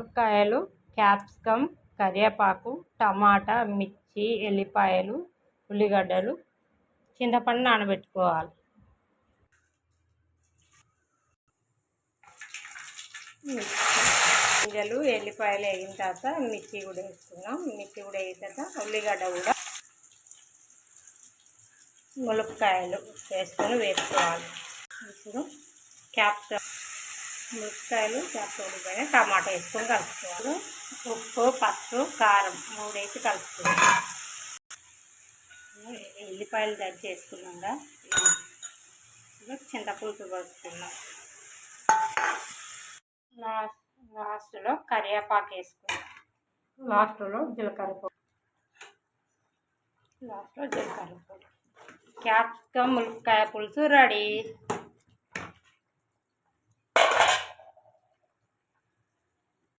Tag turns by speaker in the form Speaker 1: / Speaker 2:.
Speaker 1: మిరపకాయలు క్యాప్సికమ్ కరివేపాకు టమాటా మిర్చి ఎల్లిపాయలు ఉల్లిగడ్డలు చింతపండు నానబెట్టుకోవాలి. గింజలు ఎల్లిపాయలు వేగిన తర్వాత మిర్చి కూడా వేసుకున్నాం మిర్చి కూడా వేసిన తర్వాత ఉల్లిగడ్డ కూడా ములక్కాయలు వేసుకొని వేసుకోవాలి. ఇప్పుడు క్యాప్సికమ్ మిరపకాయలు క్యాప్సికమ్ టమాటా వేసుకొని కలుపుకోవాలి. ఉప్పు పసుపు కారం మూడు వేసి కలుపుకోవాలి ఎల్లిపాయలు దంచి వేసుకున్నాక చింతపులుసు పోసుకున్నాం లాస్ట్ లాస్ట్లో కరివేపాకు వేసుకున్నాం లాస్ట్లో జీలకర్ర పొడి. లాస్ట్లో జీలకర్ర పొడి. క్యాప్సికమ్ ములక్కాయ పులుసు రెడీ.